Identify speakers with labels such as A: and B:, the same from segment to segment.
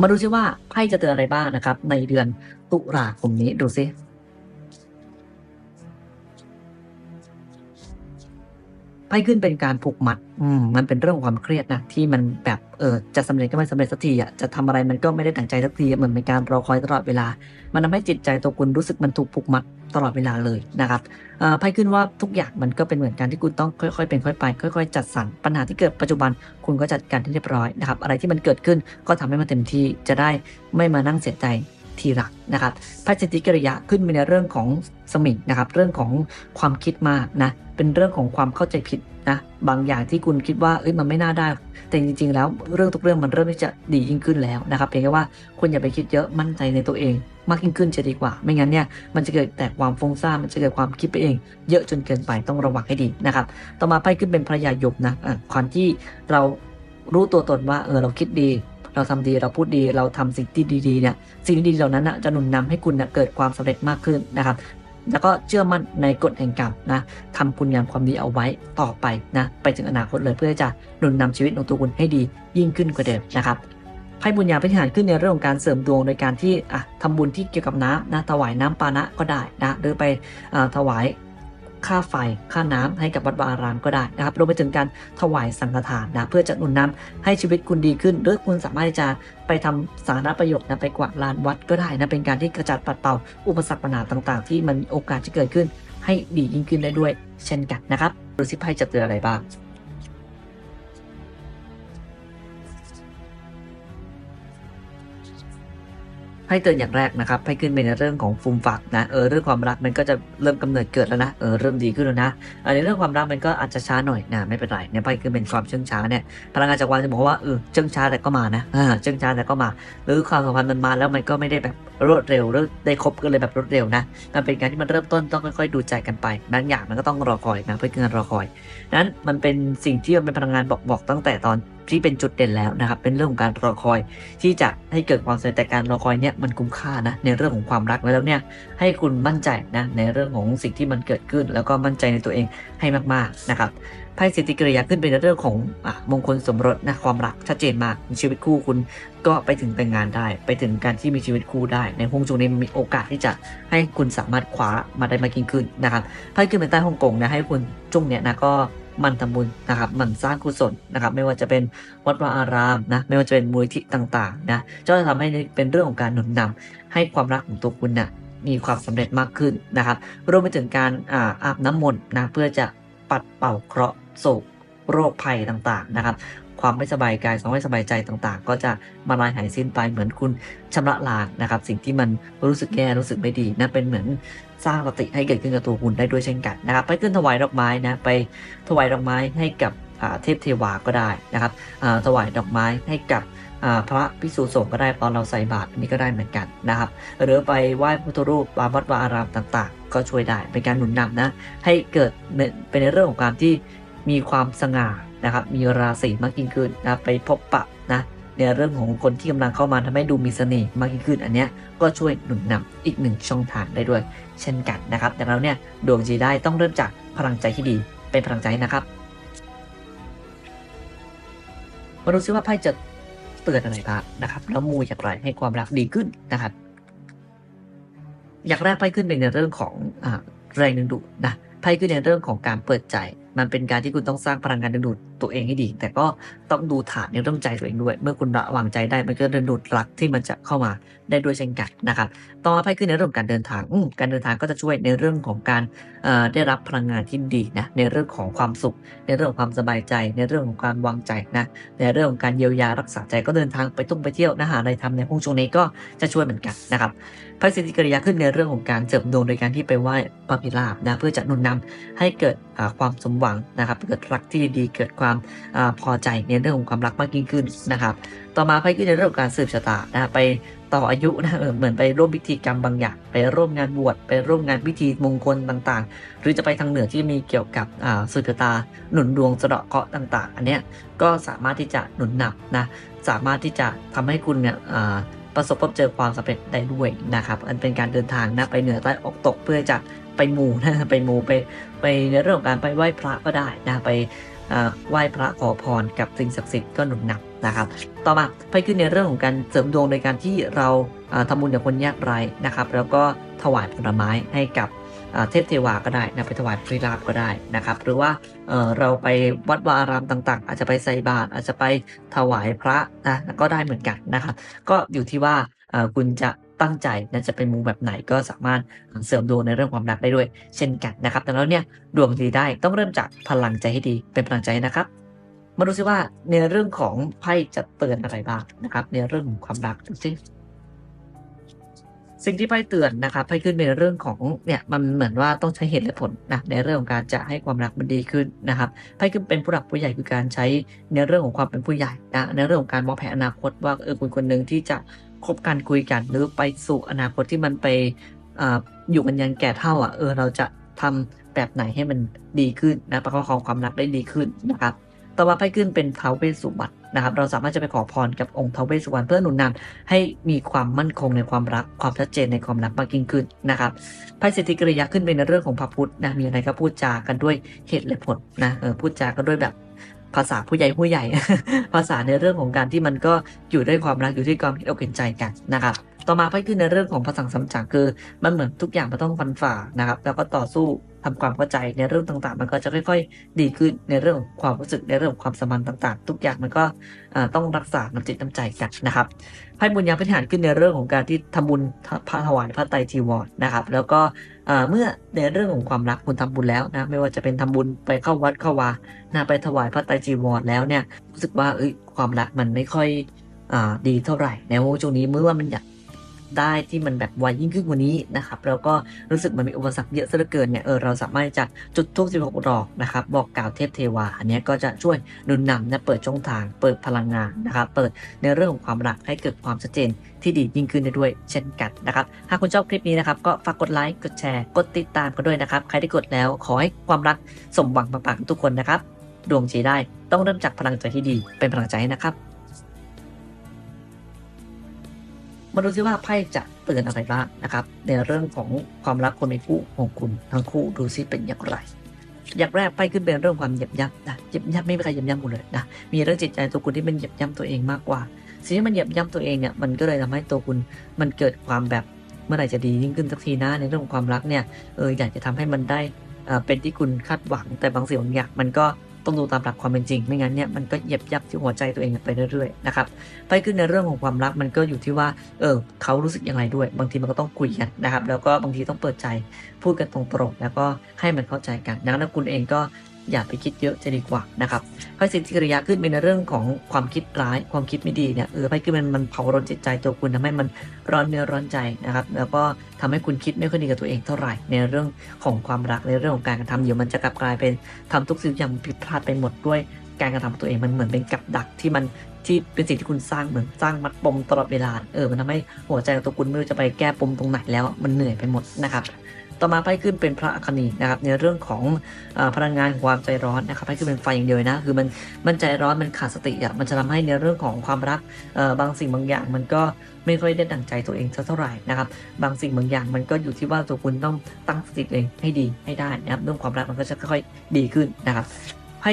A: มาดูซิว่าไพ่จะเตือนอะไรบ้างนะครับ ในเดือนตุลาคมนี้ดูซิ ไพ่ขึ้นเป็นการผูกมัด อืม มันเป็นเรื่องของความเครียดนะที่มันแบบเออจะสำเร็จก็ไม่สำเร็จสักทีอะจะทำอะไรมันก็ไม่ได้ตั้งใจสักทีเหมือนเป็นการรอคอยตลอดเวลา มันทำให้จิตใจตัวคุณรู้สึกมันถูกผูกมัดตลอดเวลาเลยนะครับอ่อไพ่ขึ้นว่าทุกอย่างมันก็เป็นเหมือนกันที่คุณต้องค่อยๆเป็นค่อยไป ค่อย ๆ จัดสรรปัญหาที่เกิดปัจจุบันคุณก็จัดการที่เรียบร้อยนะครับอะไรที่มันเกิดขึ้นก็ทำให้มันเต็มที่จะได้ไม่มานั่งเสียใจ ทีหลังนะครับไพ่สิทธิกิริยะขึ้นในเรื่องของสมิงนะครับ เรื่องของความคิดมากนะ เป็นเรื่องของความเข้าใจผิดนะ บางอย่างที่คุณคิดว่าเอ้ยมันไม่น่าได้ แต่จริง ๆ แล้วเรื่องทุกเรื่องมันเริ่มที่จะดียิ่งขึ้นแล้วนะครับ เพียงแค่ว่าคุณอย่าไปคิดเยอะมั่นใจในตัวเอง มากยิ่งขึ้นจะดีกว่า ไม่งั้นเนี่ยมันจะเกิดแต่ความฟุ้งซ่านมันจะเกิดความคิดไปเอง เยอะจนเกินไปต้องระวังให้ดีนะครับ ต่อมาไพ่ขึ้นเป็นภรรยายบนะะความที่เรารู้ตัวตนว่าเออเราคิดดี เราทำดีเราพูดดีเราทำสิ่งที่ดีๆเนี่ยสิ่งที่ดีเหล่านั้นนะจะหนุนนำให้คุณนะเกิดความสำเร็จมากขึ้นนะครับ แล้วก็เชื่อมั่นในกฎแห่งกรรมนะทำคุณงามความดีเอาไว้ต่อไปนะไปถึงอนาคตเลยเพื่อจะหนุนนำชีวิตของตัวคุณให้ดียิ่งขึ้นกว่าเดิมนะครับไพ่บุญญาพิธีหารขึ้นในเรื่องของการเสริมดวงโดยการที่อะทำบุญที่เกี่ยวกับน้ำนะถวายน้ำปานะก็ได้นะหรือไปอถวาย ค่าไฟค่าน้ำให้กับวัดวาอารามก็ได้นะครับรวมไปถึงการถวายสังฆทานนะเพื่อจะหนุนนำให้ชีวิตคุณดีขึ้น หรือคุณสามารถที่จะไปทำสาธารณประโยชน์นะไปกวาดลานวัดก็ได้นะเป็นการที่กระจัดปัดเป่าอุปสรรคปัญหาต่าง ๆ ที่มันมีโอกาสจะเกิดขึ้น ให้ดียิ่งขึ้นได้ด้วย เช่นกันนะครับดูสิไพ่จะเตือนอะไรบ้าง ให้เตือนอย่างแรกนะครับให้ขึ้นเป็นในเรื่องของฟูมฝักนะเออเรื่องความรักมันก็จะเริ่มกำเนิดเกิดแล้วนะเออเริ่มดีขึ้นแล้วนะอันนี้เรื่องความรักมันก็อาจจะช้าหน่อยนะไม่เป็นไรเนี่ยไพ่ขึ้นเป็นความเชื่องช้าเนี่ยพลังงานจากรวันจะบอกว่าเออเชื่องช้าแต่ก็มานะอ่าเชื่องช้าแต่ก็มา หรือความสัมพันธ์มันมาแล้วมันก็ไม่ได้แบบรวดเร็วหรือได้คบกันเลยแบบรวดเร็วนะมันเป็นการที่มันเริ่มต้นต้องค่อยๆดูใจกันไปบางอย่างมันก็ต้องรอคอยนะเพื่อการรอคอยนั้นมันเป็นสิ่งที่มันเป็นพลังงานบอกบอกตั้งแต่ตอน ที่เป็นจุดเด่นแล้วนะครับ เป็นเรื่องของการรอคอย ที่จะให้เกิดความสำเร็จแต่การรอคอยเนี่ยมันคุ้มค่านะในเรื่องของความรักแล้วเนี่ยให้คุณมั่นใจนะในเรื่องของสิ่งที่มันเกิดขึ้น แล้วก็มั่นใจในตัวเองให้มากๆนะครับไพ่สิทธิกิริยาขึ้นเป็นเรื่องของอะมงคลสมรสนะความรักชัดเจนมากชีวิตคู่คุณก็ไปถึงแต่งงานได้ ไปถึงการที่มีชีวิตคู่ได้ ในฮวงจุ้นี้มีโอกาสที่จะให้คุณสามารถคว้ามาได้มากยิ่งขึ้นนะครับไพ่ขึ้นเป็นใต้ฮ่องกงนะให้คุณจุ้งเนี่ยนะก็ มันทำบุญนะครับมันสร้างกุศลนะครับ ไม่ว่าจะเป็นวัดวาอารามนะไม่ว่าจะเป็นมูลที่ต่างๆนะจะทำให้เป็นเรื่องของการหนุนนำให้ความรักของตัวคุณนะ่ะมีความสำเร็จมากขึ้นนะครับ รวมไปถึงการอาอาบน้ำมนต์นะเพื่อจะปัดเป่าเคราะห์โศกโรคภัยต่างๆนะครับ ความไม่สบายกายความไม่สบายใจต่างๆ ก็จะมาลายหายสิ้นไปเหมือนคุณชำระล้างนะครับ สิ่งที่มันรู้สึกแย่รู้สึกไม่ดีนะเป็นเหมือนสร้างสติให้เกิดขึ้นกับตัวคุณได้ด้วยเช่นกันนะครับ ไปขึ้นถวายดอกไม้นะไปถวายดอกไม้ให้กับเทพเทวาก็ได้นะครับถวายดอกไม้ให้กับพระพิสุสงฆ์ก็ได้ตอนเราใส่บาตรอันนี้ก็ได้เหมือนกันนะครับ หรือไปไหว้พุทธรูปตามวัดวาอารามต่างๆ ก็ช่วยได้เป็นการหนุนนำนะให้เกิดเป็นในเรื่องของการที่มีความสง่า นะครับมีราศีมากยิ่งขึ้นนะไปพบปะนะในเรื่องของคนที่กำลังเข้ามาทำให้ดูมีเสน่ห์มากยิ่งขึ้น อันเนี้ยก็ช่วยหนุนนำอีกหนึ่งช่องทางได้ด้วย เช่นกันนะครับแต่เราเนี่ยดวงจีได้ต้องเริ่มจากพลังใจที่ดีเป็นพลังใจนะครับมาดูซิว่าไพ่จะเตือนอะไรบ้างนะครับแล้วมูอย่างไรให้ความรักดีขึ้นนะครับ อย่างแรกไพ่ขึ้นเป็นในเรื่องของอแรงดึงดูดนะไพ่ขึ้นในเรื่องของการเปิดใจ มันเป็นการที่คุณต้องสร้างพลังงานดึงดูดตัวเองให้ดี แต่ก็ต้องดูฐานในเรื่องใจตัวเองด้วย เมื่อคุณระวางใจได้มันก็ดึงดูดรักที่มันจะเข้ามาได้ด้วยเช่นกันนะครับต่อไพ่ขึ้นในเรื่องการเดินทางอืมการเดินทางก็จะช่วยในเรื่องของการเอ่อได้รับพลังงานที่ดีนะในเรื่องของความสุข ในเรื่องของความสบายใจ ในเรื่องของการวางใจนะในเรื่องของการเยียวยารักษาใจก็เดินทางไปท่องไปเที่ยวนะหาอะไรทำในห้องช่วงนี้ก็จะช่วยเหมือนกันนะครับ ไพ่สิทธิกิริยาขึ้นในเรื่องของการเสริมดวงโดยการที่ไปไหว้พระพิราบนะเพื่อจะหนุนนำให้เกิดความสมหวังนะครับ เกิดรักที่ดีเกิดความอพอใจในเรื่องของความรักมากยิ่งขึ้นนะครับ ต่อมาไพ่ขึ้นในเรื่องของการสืบชะตานะไปต่ออายุนะเหมือนไปร่วมพิธีกรรมบางอย่าง ไปร่วมงานบวชไปร่วมงานพิธีมงคลต่างๆ หรือจะไปทางเหนือที่มีเกี่ยวกับสืบชะตาหนุนดวงสะเดาะเคาะต่าง ๆ อันเนี้ยก็สามารถที่จะหนุนนำนะสามารถที่จะทำให้คุณเนี่ย ประสบพบเจอความสำเร็จได้ด้วยนะครับ อันเป็นการเดินทางนะไปเหนือใต้ออกตกเพื่อจะไปมูนะไปมูไปไปในเรื่องของการไปไหว้พระก็ได้นะไปไหว้พระขอพรกับสิ่งศักดิ์สิทธิ์ก็หนุนนำนะครับ ต่อมาไปขึ้นในเรื่องของการเสริมดวงโดยการที่เราทำทำบุญกับคนยากไร้นะครับ แล้วก็ถวายผลไม้ให้กับ เทพเทวาก็ได้นะไปถวายพรีราบก็ได้นะครับ หรือว่าเเราไปวัดวารามต่างๆ อาจจะไปใส่บาตรอาจจะไปถวายพระนะก็ได้เหมือนกันนะครับ ก็อยู่ที่ว่าคุณจะตั้งใจนะจะเป็นมุมแบบไหนก็สามารถเสริมดวงในเรื่องความรักได้ด้วย เช่นกันนะครับแต่แล้วเนี่ยดวงดีได้ต้องเริ่มจากพลังใจให้ดีเป็นพลังใจนะครับมาดูซิว่าในเรื่องของไพ่จะเตือนอะไรบ้างนะครับ ในเรื่องของความรักดูซิ สิ่งที่ไพ่เตือนนะครับไพ่ขึ้นในเรื่องของเนี่ยมันเหมือนว่าต้องใช้เหตุและผลนะในเรื่องของการจะให้ความรักมันดีขึ้นนะครับไพ่ขึ้นเป็นผู้หลักผู้ใหญ่คือการใช้ในเรื่องของความเป็นผู้ใหญ่นะในเรื่องของการมองแผนอนาคตว่าเออคนคนหนึ่งที่จะคบกันคุยกันหรือไปสู่อนาคตที่มันไปออยู่กันยันแก่เท่าอะเออเราจะทำแบบไหนให้มันดีขึ้นนะประคองความรักได้ดีขึ้นนะครับต่อมาไพ่ขึ้นเป็นเท้าวเวสสุวรรณ นะครับเราสามารถจะไปขอพรกับองค์ท้าวเวสสุวรรณเพื่อหนุนนำให้มีความมั่นคงในความรักความชัดเจนในความรักมากยิ่งขึ้นนะครับไพ่สิทธิกริยะขึ้นเป็นในเรื่องของพระพุทธนะมีอะไรก็พูดจากันด้วยเหตุและผลนะเออพูดจากันด้วยแบบ ภาษาผู้ใหญ่ผู้ใหญ่ ภาษาในเรื่องของการที่มันก็อยู่ด้วยความรักอยู่ที่ความเห็นอกเห็นใจกันนะครับต่อมาไพ่ขึ้นในเรื่องของภาษาสัมจักคือ มันเหมือนทุกอย่างมันต้องฟันฝ่านะครับ แล้วก็ต่อสู้ทำความเข้าใจในเรื่องต่างๆ มันก็จะค่อย ๆ ดีขึ้นในเรื่องของความรู้สึกในเรื่องของความสัมพันธ์ต่าง ๆ ทุกอย่างมันก็ต้องรักษาน้ำจิตน้ำใจกันนะครับไพ่บุญญาพิธานขึ้นในเรื่องของการที่ทำบุญพระถวายพระไตรจีวรนะครับ แล้วก็ เมื่อในเรื่องของความรักคุณทำบุญแล้วนะไม่ว่าจะเป็นทำบุญไปเข้าวัดเข้าวานะไปถวายพระไตรจีวรแล้วเนี่ยรู้สึกว่าเอ้ยความรักมันไม่ค่อยอดีเท่าไหร่ในช่วงนี้เมื่อว่ามันอยาก ได้ที่มันแบบไวยิ่งขึ้นกว่านี้นะครับแล้วก็รู้สึกมันมีอุปสรรคเยอะซะเหลือเกินเนี่ยเออเราสามารถจะจุดทูบ16 ดอกนะครับบอกกล่าวเทพเทวาอันนี้ก็จะช่วยหนุนนำนะเปิดช่องทางเปิดพลังงานนะครับเปิดในเรื่องของความรักให้เกิดความชัดเจนที่ดียิ่งขึ้นได้ด้วยเช่นกันนะครับหากคุณชอบคลิปนี้นะครับก็ฝากกดไลค์กดแชร์กดติดตามกันด้วยนะครับใครที่กดแล้วขอให้ความรักสมหวังปังๆทุกคนนะครับดวงจีได้ต้องเริ่มจากพลังใจที่ดีเป็นพลังใจนะครับ มาดูซิว่าไพ่จะเตือนอะไรบ้างนะครับ ในเรื่องของความรักคนในคู่ของคุณทั้งคู่ดูซิเป็นอย่างไร อย่างแรกไพ่ขึ้นเป็นเรื่องความเหยียบย่ำนะเหยียบย่ำไม่มีใครเหยียบย่ำหมดเลยนะมีเรื่องจิตใจตัวคุณที่มันเหยียบย่ำตัวเองมากกว่าสิ่งที่มันเหยียบย่ำตัวเองเนี่ยมันก็เลยทำให้ตัวคุณมันเกิดความแบบเมื่อไหร่จะดียิ่งขึ้นสักทีนะในเรื่องของความรักเนี่ยเอออยากจะทำให้มันได้อ่าเป็นที่คุณคาดหวังแต่บางสิ่งบางอย่างมันก็ ต้องดูตามหลักความเป็นจริง ไม่งั้นเนี่ยมันก็เหยียบยับที่หัวใจตัวเองไปเรื่อยๆนะครับไปขึ้นในเรื่องของความรักมันก็อยู่ที่ว่า เออเขารู้สึกยังไงด้วย บางทีมันก็ต้องคุยกันนะครับ แล้วก็บางทีต้องเปิดใจพูดกันตรงๆ แล้วก็ให้มันเข้าใจกันดังนั้นคุณเองก็ อย่าไปคิดเยอะจะดีกว่านะครับไพ่สิทธิกริยาขึ้นเป็นในเรื่องของความคิดร้ายความคิดไม่ดีเนี่ยเออไพ่ขึ้นมันมันเผาร้อนจิตใจตัวคุณทำให้มันร้อนเนื้อร้อนใจนะครับ แล้วก็ทำให้คุณคิดไม่ค่อยดีกับตัวเองเท่าไหร่ในเรื่องของความรักในเรื่องของการกระทำอยู่มันจะกลับกลายเป็นทำทุกสิ่งอย่างผิดพลาดไปหมดด้วยการกระทำของตัวเองมันเหมือนเป็นกับดักที่มันที่เป็นสิ่งที่คุณสร้างเหมือนสร้างมัดปมตลอดเวลาเออมันทำให้หัวใจของตัวคุณไม่รู้จะไปแก้ปมตรงไหนแล้วมันเหนื่อยไปหมดนะครับ ต่อมาไพ่ขึ้นเป็นพระอคนีนะครับในเรื่องของอพลังงานความใจร้อนนะครับไพ่ขึ้นเป็นไฟอย่างเดียวนะคือมันมันใจร้อนมันขาดสติอะมันจะทำให้ในเรื่องของความรักบางสิ่งบางอย่างมันก็ไม่ค่อยได้ดั่งใจตัวเองเท่าไหร่นะครับบางสิ่งบางอย่างมันก็อยู่ที่ว่าตัวคุณต้องตั้งสติตัวเองให้ดีให้ได้นะครับเรื่องความรักมันก็จะค่อยๆดีขึ้นนะครับไพ่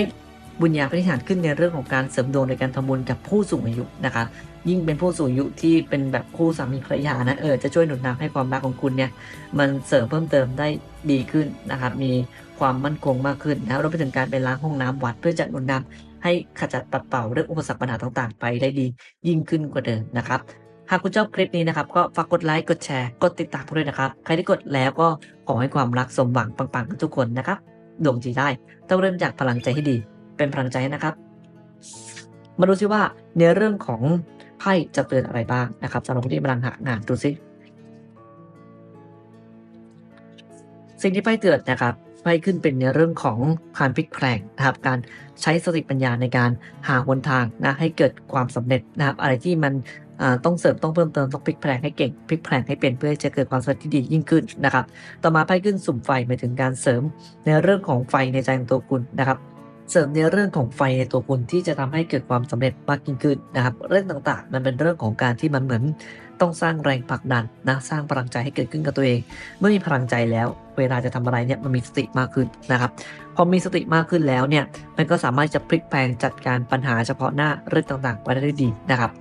A: บุญญาปฏิหารขึ้นในเรื่องของการเสริมดวงในการทำบุญกับผู้สูงอายุนะคะ ยิ่งเป็นผู้สูงอายุที่เป็นแบบคู่สามีภรรยานะเออจะช่วยหนุนนำให้ความรักของคุณเนี่ยมันเสริมเพิ่มเติมได้ดีขึ้นนะครับ มีความมั่นคงมากขึ้นนะรวมไปถึงการไปล้างห้องน้ำวัด เพื่อจะหนุนนำให้ขจัดปัดเป่าเรื่องอุปสรรคปัญหาต่างๆ ไปได้ดียิ่งขึ้นกว่าเดิมนะครับหากคุณชอบคลิปนี้นะครับ ก็ฝากกดไลค์กดแชร์กดติดตามด้วยนะครับ ใครที่กดแล้วก็ขอให้ความรักสมหวังปังๆกับทุกคนนะครับดวงจีได้ต้องเริ่มจากพลังใจให้ดี เป็นพลังใจนะครับ มาดูซิว่าในเรื่องของ ไพ่จะเตือนอะไรบ้างนะครับสำหรับคนที่กำลังหางานดูซิสิ่งที่ไพ่เตือนนะครับไพ่ขึ้นเป็นในเรื่องของการพลิกแพลงนะครับ การใช้สติปัญญาในการหาหนทางนะให้เกิดความสำเร็จนะครับ อะไรที่มันต้องเสริมต้องเพิ่มเติมต้องพลิกแพลงให้เก่งพลิกแพลงให้เป็นเพื่อจะเกิดความสำเร็จที่ดียิ่งขึ้นนะครับ ต่อมาไพ่ขึ้นสุ่มไฟหมายถึงการเสริมในเรื่องของไฟในใจของตัวคุณนะครับ เสริมในเรื่องของไฟในตัวคุณที่จะทำให้เกิดความสำเร็จมากยิ่งขึ้นนะครับ เรื่องต่างๆ มันเป็นเรื่องของการที่มันเหมือนต้องสร้างแรงผลักดันนะสร้างพลังใจให้เกิดขึ้นกับตัวเอง เมื่อมีพลังใจแล้ว เวลาจะทำอะไรเนี่ยมันมีสติมากขึ้นนะครับพอมีสติมากขึ้นแล้วเนี่ยมันก็สามารถจะพลิกแปลงจัดการปัญหาเฉพาะหน้าเรื่องต่างๆ ไปได้ดีนะครับ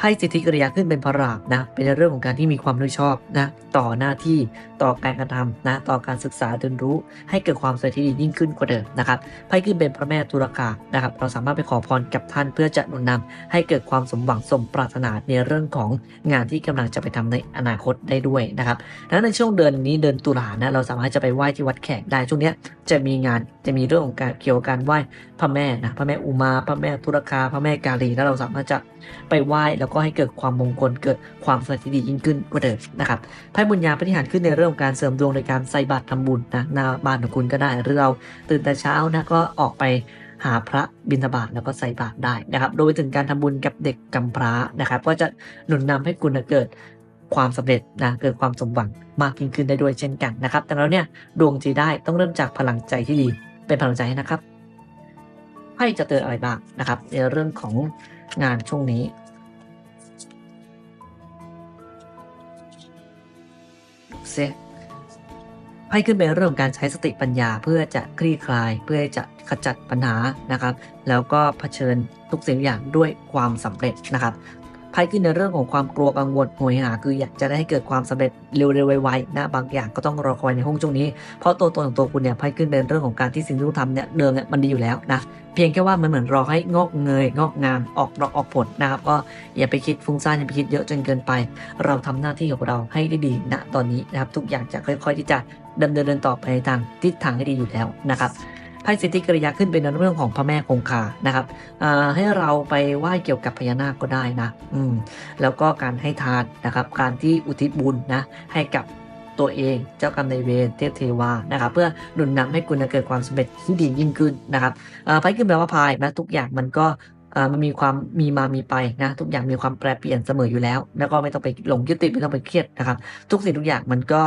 A: ไพ่สิทธิกริยาขึ้นเป็นพระรามนะเป็นเรื่องของการที่มีความรับผิดชอบนะต่อหน้าที่ต่อการกระทำนะต่อการศึกษาเรียนรู้ ให้เกิดความสำเร็จที่ดียิ่งขึ้นกว่าเดิมนะครับไพ่ขึ้นเป็นพระแม่ตุรกานะครับเราสามารถไปขอพรกับท่านเพื่อจะหนุนนำให้เกิดความสมหวังสมปรารถนาในเรื่องของงานที่กำลังจะไปทำในอนาคตได้ด้วยนะครับดังนั้นในช่วงเดือนนี้เดือนตุลานะเราสามารถจะไปไหว้ที่วัดแขกได้ช่วงนี้จะมีงานจะมีเรื่องของการเกี่ยวกับการไหว้พระแม่นะพระแม่อุมา พระแม่ตุรคาพระแม่กาลีแล้วเราสามารถจะไปไหว้แล้วก็ให้เกิดความมงคลเกิดความสำเร็จที่ดียิ่งขึ้นกว่าเดิมนะครับไพ่บุญญาปฏิหารขึ้นในเรื่องของการเสริมดวงในการใส่บาตรทำบุญนะหน้าบ้านของคุณก็ได้หรือเราตื่นแต่เช้านะก็ออกไปหาพระบิณฑบาตแล้วก็ใส่บาตรได้นะครับโดยถึงการทำบุญกับเด็กกำพร้านะครับ ก็จะหนุนนำให้คุณเกิดความสำเร็จนะเกิดความสมหวังมากยิ่งขึ้นได้ด้วยเช่นกันนะครับ แต่แล้วเนี่ยดวงจีได้ต้องเริ่มจากพลังใจที่ดีเป็นพลังใจนะครับให้จะเตือนอะไรบ้างนะครับ ในเรื่องของงานช่วงนี้ เซไพ่ขึ้นเป็นเรื่องของการใช้สติปัญญาเพื่อจะคลี่คลาย เพื่อจะขจัดปัญหานะครับ แล้วก็เผชิญทุกสิ่งอย่างด้วยความสำเร็จนะครับ ไพ่ขึ้นในเรื่องของความกลัวกังวลโหยหา คืออยากจะได้ให้เกิดความสำเร็จเร็วๆไวๆนะบางอย่างก็ต้องรอคอยในห้องช่วงนี้ เพราะตัวตนของตัวคุณเนี่ยไพ่ขึ้นเป็นเรื่องของการที่สิ่งที่คุณทำเนี่ยเดิมเนี่ยมันดีอยู่แล้วนะเพียงแค่ว่ามันเหมือนรอให้งอกเงยงอกงามออกดอกออกผลนะครับก็อย่าไปคิดฟุ้งซ่านอย่าไปคิดเยอะจนเกินไป เราทำหน้าที่ของเราให้ได้ดีณตอนนี้นะครับทุกอย่างจะค่อย ๆ ที่จะดำเนินเดินต่อไปในทางทิศทางที่ดีอยู่แล้วนะครับ ไพ่สิทธิกริยาขึ้นเป็นเรื่องของพระแม่คงคานะครับให้เราไปไหว้เกี่ยวกับพญานาคก็ได้นะอืมแล้วก็การให้ทานนะครับ การที่อุทิศบุญนะให้กับตัวเองเจ้ากรรมนายเวรเทพเทวานะครับ เพื่อหนุนนำให้คุณเกิดความสำเร็จที่ดียิ่งขึ้นนะครับไพ่ขึ้นแปลว่าพายนะทุกอย่างมันก็มันมีความมีมามีไปนะทุกอย่างมีความแปรเปลี่ยนเสมออยู่แล้ว แล้วก็ไม่ต้องไปหลงยึดติดไม่ต้องไปเครียดนะครับ ทุกสิ่งทุกอย่างมันก็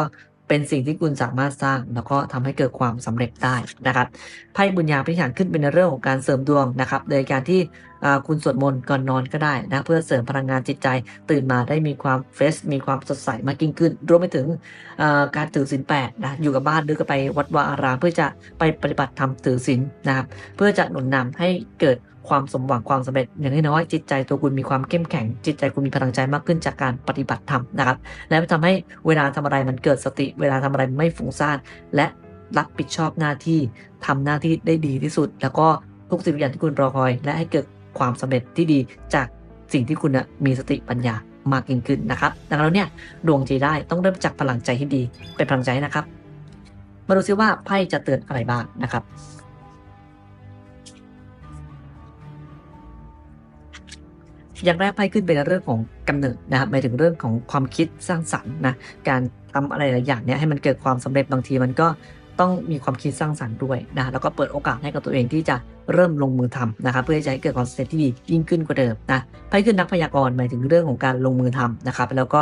A: เป็นสิ่งที่คุณสามารถสร้าง แล้วก็ทำให้เกิดความสำเร็จได้นะครับไพ่บุญญาพิจารขึ้นเป็นเรื่องของการเสริมดวงนะครับ โดยการที่ คุณสวดมนต์ก่อนนอนก็ได้นะเพื่อเสริมพลังงานจิตใจ ตื่นมาได้มีความเฟรชมีความสดใสมากยิ่งขึ้น รวมไปถึงการถือศีลแปดนะอยู่กับบ้านหรือก็ไปวัดวาอารามเพื่อจะไปปฏิบัติธรรมถือศีลนะครับเพื่อจะหนุนนำให้เกิดความสมหวังความสำเร็จอย่างน้อยจิตใจตัวคุณมีความเข้มแข็ง จิตใจคุณมีพลังใจมากขึ้นจากการปฏิบัติธรรมนะครับ และทำให้เวลาทำอะไรมันเกิดสติ เวลาทำอะไรมันไม่ฟุ้งซ่านและรับผิดชอบหน้าที่ทำหน้าที่ได้ดีที่สุด แล้วก็ทุกสิ่งทุกอย่างที่คุณรอคอย และให้เกิด ความสำเร็จที่ดีจากสิ่งที่คุณนะมีสติปัญญามากยิ่งขึ้นนะครับดังนั้นเนี่ยดวงใจได้ต้องเริ่มจากพลังใจที่ดีเป็นพลังใจนะครับ มาดูซิว่าไพ่จะเตือนอะไรบ้างนะครับอย่างแรกไพ่ขึ้นเป็นเรื่องของกำเนิดนะครับหมายถึงเรื่องของความคิดสร้างสรรค์นะการทำอะไรหลายอย่างเนี่ยให้มันเกิดความสำเร็จบางทีมันก็ ต้องมีความคิดสร้างสรรค์ด้วยนะแล้วก็เปิดโอกาสให้กับตัวเองที่จะเริ่มลงมือทำนะครับเพื่อจะให้เกิดความสำเร็จที่ดียิ่งขึ้นกว่าเดิมนะไพ่ขึ้นนักพยากรณ์หมายถึงเรื่องของการลงมือทำนะครับแล้วก็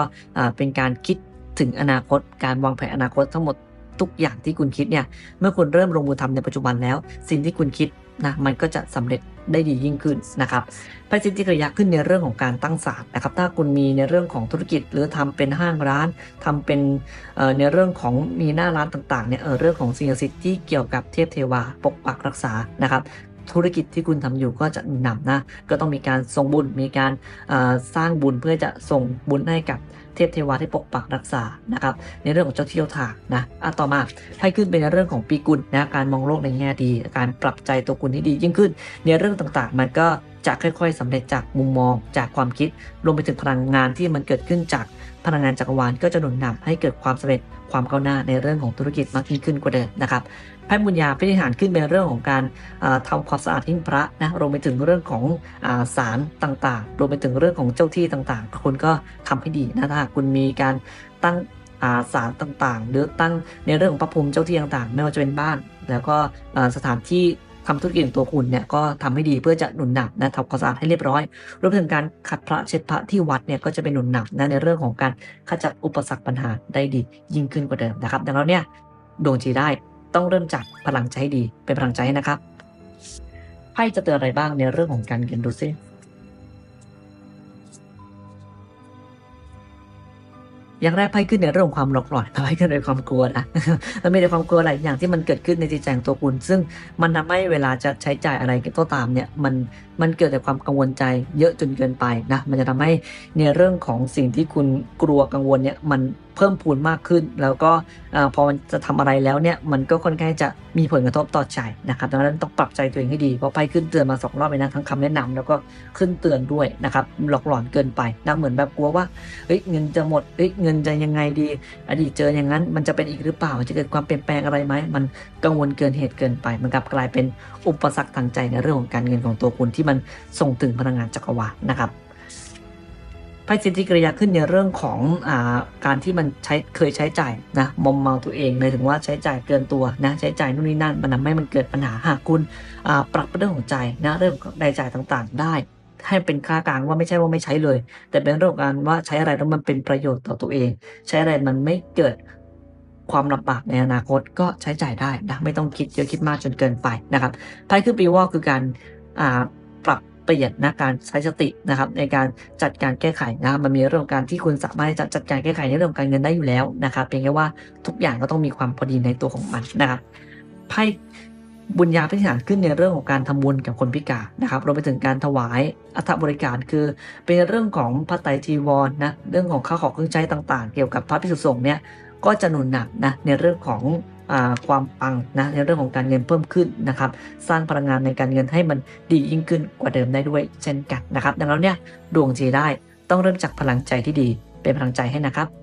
A: เป็นการคิดถึงอนาคต การวางแผนอนาคตทั้งหมดทุกอย่างที่คุณคิดเนี่ยเมื่อคุณเริ่มลงมือทำในปัจจุบันแล้ว สิ่งที่คุณคิด นะมันก็จะสำเร็จได้ดียิ่งขึ้นนะครับไพ่สิทธิกริยาขึ้นในเรื่องของการตั้งศาลนะครับ ถ้าคุณมีในเรื่องของธุรกิจ หรือทำเป็นห้างร้านทำเป็นในเรื่องของมีหน้าร้านต่างๆเนี่ยเเรื่องของสิ่งศักดิ์สิทธิ์ที่เกี่ยวกับเทพเทวาปกปักรักษานะครับธุรกิจที่คุณทำอยู่ก็จะหนำนะ ก็ต้องมีการส่งบุญ มีการสร้างบุญเพื่อจะส่งบุญให้กับ ทพเทวาที่ปกปักรักษานะครับในเรื่องของเจ้าที่เจ้าทางนะอะต่อมาให้ขึ้นเป็นในเรื่องของปีกุลนะการมองโลกในแง่ดี การปรับใจตัวคุณให้ดียิ่งขึ้นในเรื่องต่างๆ มันก็ จะค่อย ๆสำเร็จจากมุมมอง จากความคิด รวมไปถึงพลังงานที่มันเกิดขึ้นจากพลังงานจักรวาลก็จะหนุนนำให้เกิดความสำเร็จความก้าวหน้าในเรื่องของธุรกิจมากยิ่งขึ้นกว่าเดิมนะครับไพ่บุญญาพิธีหารขึ้นเป็นเรื่องของการอ่าทำความสะอาดหิ้งพระนะรวมไปถึงเรื่องของอสารต่างๆ รวมไปถึงเรื่องของเจ้าที่ต่างๆ คุณก็ทำให้ดีนะถ้าคุณมีการตั้งาสารต่างๆ หรือตั้งในเรื่องของพระภูมิเจ้าที่ต่างๆ ไม่ว่าจะเป็นบ้าน แล้วก็สถานที่ ทำธุรกิจของตัวคุณเนี่ยก็ทำให้ดีเพื่อจะหนุนหนักนะทำความสะอาดให้เรียบร้อยรวมถึงการขัดพระเช็ดพระที่วัดเนี่ยก็จะเป็นหนุนหนักนะในเรื่องของการขจัดอุปสรรคปัญหาได้ดียิ่งขึ้นกว่าเดิมนะครับ ดังนั้นเนี่ยดวงจีได้ต้องเริ่มจากพลังใจให้ดีเป็นพลังใจให้นะครับไพ่จะเตือนอะไรบ้างในเรื่องของการเงินดูซิ อย่างแรกไพ่ขึ้นในเรื่องความหลอกหลอนไพ่ขึ้นในความกลัวนะมันมีในความกลัวหลายอย่างที่มันเกิดขึ้นในจิตใจของตัวคุณ ซึ่งมันทำให้เวลาจะใช้จ่ายอะไรก็ตามเนี่ยมัน มันเกิดจากความกังวลใจเยอะจนเกินไปนะมันจะทำให้ในเรื่องของสิ่งที่คุณกลัวกังวลเนี่ยมันเพิ่มพูนมากขึ้น แล้วก็พอมันจะทำอะไรแล้วเนี่ยมันก็ค่อนข้างจะมีผลกระทบต่อใจนะครับดังนั้นต้องปรับใจตัวเองให้ดีเพราะไพ่ขึ้นเตือนมาสองรอบเลยนะทั้งคำแนะนำแล้วก็ขึ้นเตือนด้วยนะครับหลอกหลอนเกินไปนะเหมือนแบบกลัวว่าเฮ้ยเงินจะหมดเฮ้ยเงินจะยังไงดี อดีตเจออย่างนั้น มันจะเป็นอีกหรือเปล่าจะเกิดความเปลี่ยนแปลงอะไรไหมมันกังวลเกินเหตุเกินไป มันกลับกลายเป็นอุปสรรคทางใจในเรื่องของการเงินของตัวคุณที่มันส่งถึงพลังงานจักรวาลนะครับไพ่สิทธิกริยาขึ้นในเรื่องของอาการที่มันใช้เคยใช้จ่ายนะมอมเมาตัวเองเลยถึงว่าใช้จ่ายเกินตัวนะใช้จ่ายนู่นนี่นั่นมันทำให้มันเกิดปัญหาหากคุณปรับเรื่องของใจนะเรื่องของรายจ่ายต่างๆ ได้ ให้เป็นค่ากลางว่าไม่ใช่ว่าไม่ใช้เลย แต่เป็นเรื่องการว่าใช้อะไรแล้วมันเป็นประโยชน์ต่อตัวเอง ใช้อะไรมันไม่เกิดความลำบากในอนาคตก็ใช้จ่ายได้นะไม่ต้องคิดเยอะคิดมากจนเกินไปนะครับไพ่ขึ้นปีวอกคือการ เปลี่ยนนะการใช้สตินะครับในการจัดการแก้ไขนะมันมีเรื่องการที่คุณสามารถจะจัดการแก้ไขในเรื่องการเงินได้อยู่แล้วนะครับเพียงแค่ว่าทุกอย่างก็ต้องมีความพอดีในตัวของมันนะครับไพ่บุญญาพิธีฐานขึ้นในเรื่องของการทำบุญกับคนพิการนะครับรวมไปถึงการถวายอัฐบริการคือเป็นเรื่องของพระไตรจีวรนะเรื่องของข้าวของเครื่องใช้ต่าง ๆ เกี่ยวกับพระพิสุสงฆ์เนี่ยก็จะหนุนหนักนะในเรื่องของ ความปังนะในเรื่องของการเงินเพิ่มขึ้นนะครับ สร้างพลังงานในการเงินให้มันดียิ่งขึ้นกว่าเดิมได้ด้วยเช่นกันนะครับ ดังนั้นเนี่ยดวงจีได้ต้องเริ่มจากพลังใจที่ดีเป็นพลังใจให้นะครับ